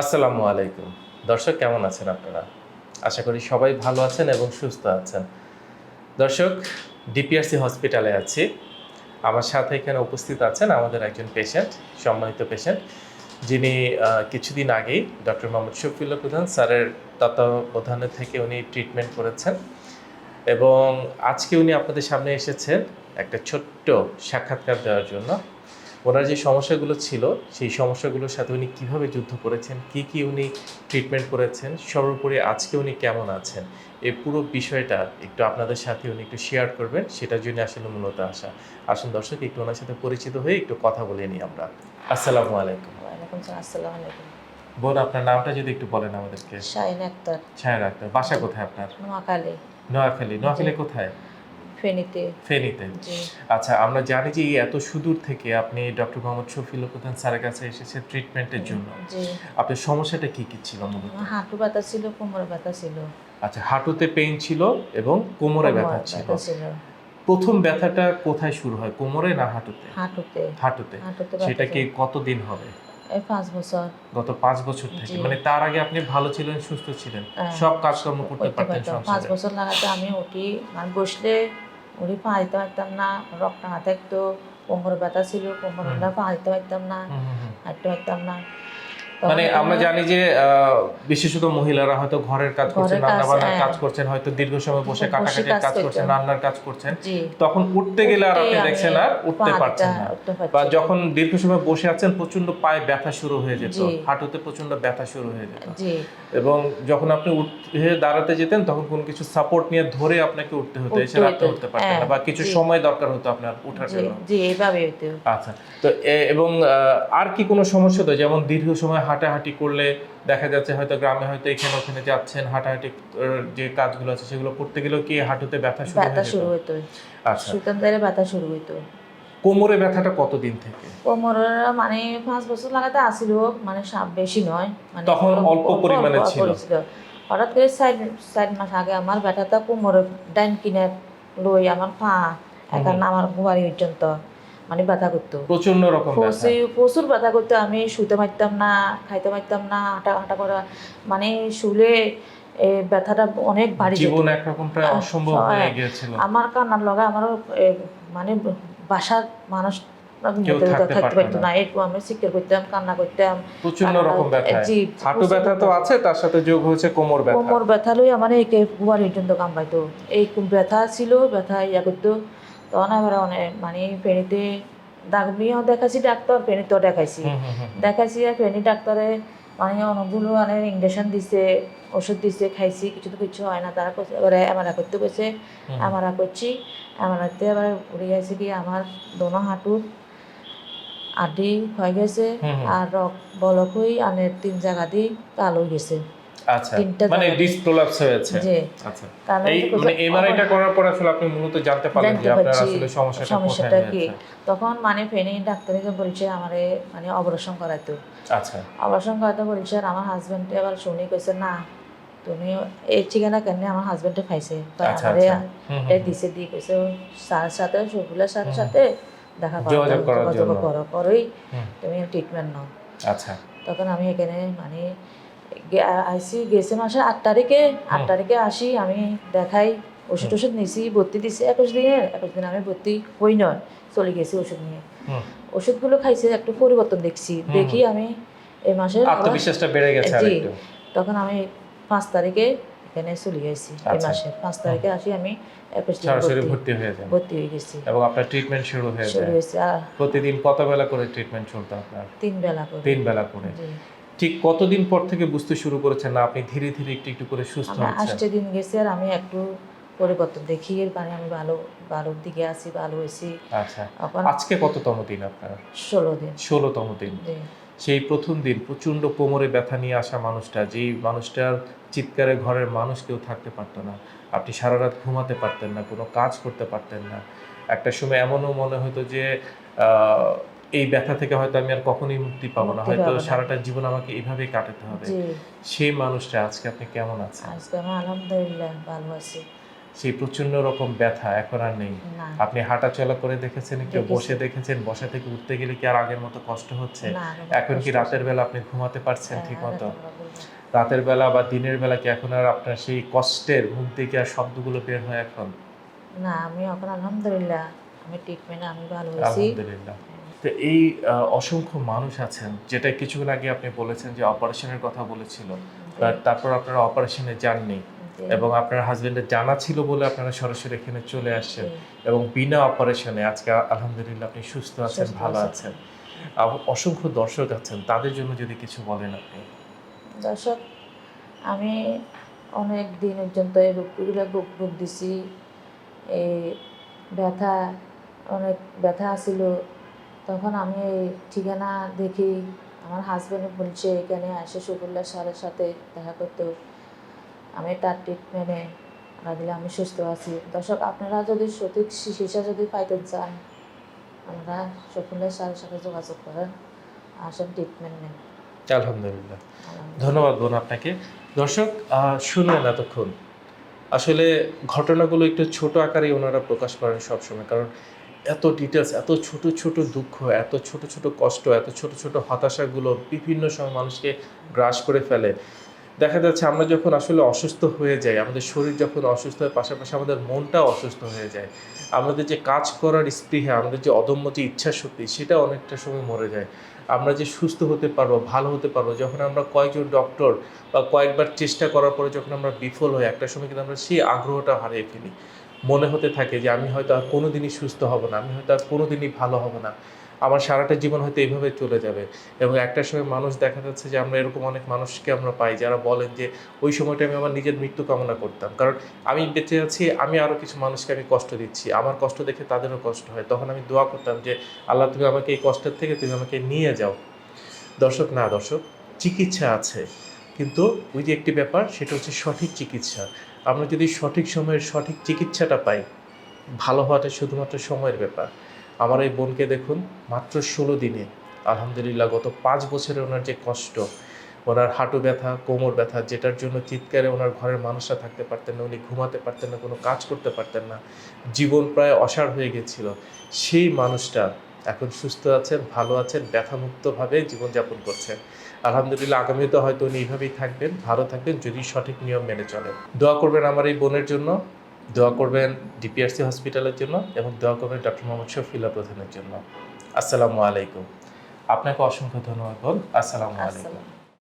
আসসালামু আলাইকুম। দর্শক, কেমন আছেন আপনারা? আশা করি সবাই ভালো আছেন এবং সুস্থ আছেন। দর্শক, ডিপিআরসি হসপিটালে আছি। আমার সাথে এখানে উপস্থিত আছেন আমাদের একজন পেশেন্ট, সম্মানিত পেশেন্ট। যিনি কিছুদিন আগেই ডক্টর মোহাম্মদ শফিউল্লাহ প্রধান স্যারের তত্ত্বাবধানে থেকে উনি ট্রিটমেন্ট করেছেন এবং আজকে উনি আপনাদের সামনে এসেছেন একটা ছোট্ট সাক্ষাৎকার দেওয়ার জন্য। ওনার যে সমস্যাগুলো ছিল সেই সমস্যাগুলোর সাথে উনি কীভাবে যুদ্ধ করেছেন কি কি উনি ট্রিটমেন্ট করেছেন সর্বোপরি আজকে উনি কেমন আছেন এই পুরো বিষয়টা একটু আপনাদের সাথে উনি একটু শেয়ার করবেন সেটার জন্য আসলে মূলত আসা আসুন দর্শক একটু ওনার সাথে পরিচিত হয়ে একটু কথা বলে নিই আমরা। আসসালামু আলাইকুম। ওয়ালাইকুম আসসালামু আলাইকুম। বোন আপনার নামটা যদি একটু বলেন আমাদেরকে। শাহিন আক্তার। ছায়া রাখতে বাসা কোথায় আপনার? নোয়াখালী। নোয়াখালী নোয়াখালী কোথায়? ফেনীতে। ফেনীতে। আচ্ছা আমরা জানি যে এত সুদূর থেকে আপনি ডক্টর মোহাম্মদ শফিল প্রধান স্যারের কাছে এসেছেন ট্রিটমেন্টের জন্য। আপনার সমস্যাটা কি কি ছিল মূলত? হাঁটু ব্যথা ছিল কোমর ব্যথা ছিল। আচ্ছা হাঁটুতে পেইন ছিল এবং কোমরে ব্যথা ছিল। প্রথম ব্যথাটা কোথায় শুরু হয় কোমরে না হাঁটুতে? হাঁটুতে। হাঁটুতে। সেটা কি কতদিন হবে? এই পাঁচ বছর। গত পাঁচ বছর থেকে। মানে তার আগে আপনি ভালো ছিলেন সুস্থ ছিলেন? হ্যাঁ। সব কাজকর্ম করতে পারতেন পাঁচ বছর লাগাতে আমি উঠি মানে বসলে উঠি পা দিতে পারতাম না রক্ত না থাকতো কোমর ব্যথা ছিল কোমর। ব্যথা পা দিতে পারতাম না। হাঁটতে পারতাম না মানে আমরা জানি যে আহ, বিশেষত মহিলারা হয়তো ঘরের কাজ করছেন রান্না বান্নার হ্যাঁ। কাজ করছেন হয়তো দীর্ঘ সময় বসে কাটাকাটির কাজ করছেন। রান্নার কাজ করছেন। তখন উঠতে গেলে আর আপনি দেখছেন আর উঠতে পারছেন না। বা যখন দীর্ঘ সময় বসে আছেন প্রচণ্ড পায়ে ব্যথা শুরু হয়ে যেত। হাঁটুতে প্রচণ্ড ব্যথা শুরু হয়ে যেত। এবং যখন আপনি উঠে দাঁড়াতে যেতেন তখন কোন কিছু সাপোর্ট নিয়ে ধরে আপনাকে উঠতে হতো এসে রাখতে হতো। উঠতে পারতেন না হ্যাঁ, বা কিছু সময় দরকার হতো আপনার উঠার জন্য। জি এইভাবে হইতো আচ্ছা তো এবং আর কি কোনো সমস্যা তো যেমন দীর্ঘ সময় হাঁটাহাঁটি করলে দেখা যাচ্ছে হয়তো গ্রামে হয়তো এখানে ওখানে যাচ্ছেন হাঁটাহাঁটি যে কাজগুলো আছে সেগুলো করতে গেলেও কি হাঁটুতে ব্যথা শুরু ব্যথা হয়ে শুরু হইতো আচ্ছা। দ্বারা ব্যথা শুরু হইতো কোমরে ব্যথাটা কতদিন থেকে? কোমরের মানে পাঁচ বছর লাগাতে আসিল মানে সাপ বেশি নয় মানে তখন অল্প পরিমাণে ছিল। হঠাৎ করে চার চার মাস আগে আমার ব্যথাটা কোমরের ডাইন কিনে লই আমার পা একার আমার পর্যন্ত। মানে ব্যথা করতো। প্রচণ্ড রকম ব্যথা। প্রচুর ব্যথা করতো আমি শুতে পারতাম না খাইতে পারতাম না হাঁটা হাঁটা করা মানে শুলে ব্যথাটা অনেক বাড়ি জীবন একরকম প্রায় অসম্ভব হ্যাঁ। গিয়েছিল। আমার কান্নার লগে আমার মানে বাসার মানুষ থাকতে থাকতে পারতো পারতো না। না। এরকম আমি শিক্ষা করতাম কান্না করতাম। প্রচণ্ড রকম ব্যথা। হাঁটু প্রচুর ব্যথা তো আছে তার সাথে যোগ হয়েছে কোমর ব্যথা। কোমর ব্যথা লই আমার এই বুয়ার পর্যন্ত কামবাইতো এই ব্যথা ছিল ব্যথা ইয়া করতো। তখন আবার অনেক মানে ফেনীতে দাগমিও দেখাছি ডাক্তার ফেনীতেও দেখাইছি। দেখাইছি আর ফেনী ডাক্তারে মানে অনেকগুলো মানে ইঞ্জেকশন দিছে ওষুধ দিছে খাইছি কিছু তো কিছু হয় না তারা এবারে এমারা করতে কইছে। এমারা করছি এমারাতে এবার উড়ে গেছে কি আমার দোনো হাঁটুর আড্ডি হয়ে গেছে। আর রক বলক হই আনের তিন জায়গা দিয়ে কালো হয়ে গেছে আচ্ছা মানে হয়েছে। আচ্ছা। এই মানে এমআরআইটা করার পর আসলে আপনি মূলত জানতে পারলেন যে আপনার আসলে সমস্যাটা সমস্যাটা কি। তখন মানে ফেনী ডাক্তারকে বলছে আমারে মানে অপারেশন করাইতো। আচ্ছা। অপারেশন করাতে বলছে আর আমার হাজবেন্ডে আবার শুনি কইছে না তুমি এই ঠিকানা কেন আমার হাজবেন্ডে খাইছে আচ্ছা, এটা দিছে দিয়ে কইছে সাথে সাথে দেখা করা করোই তুমি ট্রিটমেন্ট নাও। আচ্ছা। তখন আমি এখানে মানে আইসি গেছে মাসে আট তারিখে। আট তারিখে আসি আমি দেখাই। ওষুধ ওষুধ নিছি ভর্তি দিছি। একুশ দিনের একুশ দিন আমি ভর্তি হই নয় চলে গেছি ওষুধ নিয়ে। ওষুধগুলো খাইছে একটু পরিবর্তন দেখছি। দেখি আমি এই আবার- আত্মবিশ্বাসটা বেড়ে গেছে। তখন আমি পাঁচ তারিখে এখানে চলে গেছি এই আচ্ছা। মাসের পাঁচ তারিখে আসি আমি একুশ দিন ভর্তি- হয়ে ভর্তি হয়ে গেছি। এবং আপনার ট্রিটমেন্ট শুরু হয়ে শুরু যায়। হয়েছে প্রতিদিন কত বেলা করে ট্রিটমেন্ট চলতো আপনার? তিন বেলা করে। তিন বেলা করে। ঠিক কতদিন পর থেকে বুঝতে শুরু করেছেন না আপনি ধীরে ধীরে একটু একটু করে সুস্থ আমি হচ্ছেন? আষ্টে দিন গেছি আর আমি একটু পরিবর্তন দেখি এর মানে আমি ভালো ভালোর দিকে আছি ভালো হয়েছি। আচ্ছা আজকে কততম দিন আপনার? ষোলো দিন। ষোলোতম দিন। সেই প্রথম দিন প্রচণ্ড কোমরে ব্যথা নিয়ে আসা মানুষটা যেই মানুষটার চিৎকারে ঘরের মানুষ কেউ থাকতে পারতো না। আপনি সারা রাত ঘুমাতে পারতেন না কোনো কাজ করতে পারতেন না। একটা সময় এমনও মনে হতো যে আহ, এই ব্যথা থেকে হয়তো আমি আর কখনোই মুক্তি পাবো না। হয়তো সারাটা জীবন আমাকে এইভাবেই কাটাতে হবে। সেই মানুষটা আজকে আপনি কেমন আছেন? আজকে আমি আলহামদুলিল্লাহ ভালো আছি। সেই প্রচণ্ড রকম ব্যথা এখন আর নেই। আপনি হাঁটা চলা করে দেখেছেন দেখেছি। বসে দেখেছেন বসা থেকে উঠতে গেলে কি আর আগের মতো কষ্ট হচ্ছে? এখন কি রাতের বেলা আপনি ঘুমাতে পারছেন হ্যাঁ, ঠিক মতো। রাতের বেলা বা দিনের বেলা কি এখন আর আপনার সেই কষ্টের মুখ থেকে আর শব্দগুলো বের হয় এখন? না আমি এখন আলহামদুলিল্লাহ আমি ট্রিটমেন্টে আমি ভালো হয়েছি আলহামদুলিল্লাহ। তো এই অসংখ্য মানুষ আছেন যেটা কিছুক্ষণ আগে আপনি বলেছেন যে অপারেশনের কথা বলেছিল তারপর আপনারা অপারেশনে যাননি এবং আপনার হাজবেন্ডের জানা ছিল বলে আপনারা সরাসরি এখানে চলে আসছেন এবং বিনা অপারেশনে আজকে আলহামদুলিল্লাহ আপনি সুস্থ আছেন ভালো আছেন। অসংখ্য দর্শক আছেন তাদের জন্য যদি কিছু বলেন আপনি। দর্শক আমি অনেক দিন পর্যন্ত এই রোগগুলো বুক বুক দিছি এই ব্যথা অনেক ব্যথা আছিল তখন আমি ঠিকানা দেখি আমার হাজব্যান্ড বলছে এখানে আসে শকুল্লা স্যারের সাথে দেখা করতে। আমি তার ট্রিটমেন্টে দিলে আমি সুস্থ আছি। দর্শক আপনারা যদি সঠিক চিকিৎসা যদি পাইতে চান আমরা শকুল্লা স্যারের সাথে যোগাযোগ করেন আসেন ট্রিটমেন্ট নেন আলহামদুলিল্লাহ। ধন্যবাদ বোন আপনাকে। দর্শক শুনলেন এতক্ষণ। আসলে ঘটনাগুলো একটু ছোট আকারে ওনারা প্রকাশ করেন সবসময় কারণ এত ডিটেলস এত ছোট ছোট দুঃখ, এত ছোট ছোট কষ্ট, এত ছোট ছোট হতাশাগুলো বিভিন্ন সময় মানুষকে গ্রাস করে ফেলে। দেখা যাচ্ছে আমরা যখন আসলে অসুস্থ হয়ে যাই, আমাদের শরীর যখন অসুস্থ হয়, পাশাপাশি আমাদের মনটাও অসুস্থ হয়ে যায়। আমাদের যে কাজ করার স্পৃহা, আমাদের যে অদম্য যে ইচ্ছা শক্তি সেটা অনেকটা সময় মরে যায়। আমরা যে সুস্থ হতে পারব, ভালো হতে পারব, যখন আমরা কয়েকজন ডক্টর বা কয়েকবার চেষ্টা করার পরে যখন আমরা বিফল হই, একটা সময় কিন্তু আমরা সেই আগ্রহটা হারিয়ে ফেলি। মনে হতে থাকে যে আমি হয়তো আর কোনোদিনই সুস্থ হব না, আমি হয়তো আর কোনোদিনই ভালো হব না। আমার সারাটা জীবন হয়তো এইভাবে চলে যাবে এবং একটা সময় মানুষ দেখা যাচ্ছে যে আমরা এরকম অনেক মানুষকে আমরা পাই যারা বলেন যে ওই সময়টা আমি আমার নিজের মৃত্যু কামনা করতাম। কারণ আমি বেঁচে আছি, আমি আরও কিছু মানুষকে আমি কষ্ট দিচ্ছি। আমার কষ্ট দেখে তাদেরও কষ্ট হয়। তখন আমি দোয়া করতাম যে, আল্লাহ, তুমি আমাকে এই কষ্টের থেকে তুমি আমাকে নিয়ে যাও। দর্শক, না, দর্শক, চিকিৎসা আছে। কিন্তু ওই যে একটি ব্যাপার, সেটা হচ্ছে সঠিক চিকিৎসা। আমরা যদি সঠিক সময়ের সঠিক চিকিৎসাটা পাই, ভালো হওয়াটা শুধুমাত্র সময়ের ব্যাপার। আমার এই বোনকে দেখুন, মাত্র ষোলো দিনে, আলহামদুলিল্লাহ গত পাঁচ বছরে ওনার যে কষ্ট, ওনার হাঁটু ব্যথা, কোমর ব্যথা, যেটার জন্য চিৎকারে ওনার ঘরের মানুষরা থাকতে পারতেন না, উনি ঘুমাতে পারতেন না, কোনো কাজ করতে পারতেন না, জীবন প্রায় অসাড় হয়ে গেছিল। সেই মানুষটা এখন সুস্থ আছেন, ভালো আছেন, ব্যথামুক্তভাবে জীবনযাপন করছেন। আলহামদুলিল্লাহ, আগামীতে হয়তো উনি এইভাবেই থাকবেন, ভালো থাকবেন, যদি সঠিক নিয়ম মেনে চলেন। দোয়া করবেন আমার এই বোনের জন্য, দোয়া করবেন ডিপিআরসি হসপিটালের জন্য এবং দোয়া করবেন ডক্টর মোহাম্মদ শফিলা প্রধানের জন্য। আসসালামু আলাইকুম। আপনাকে অসংখ্য ধন্যবাদ বোন। আসসালামু আলাইকুম।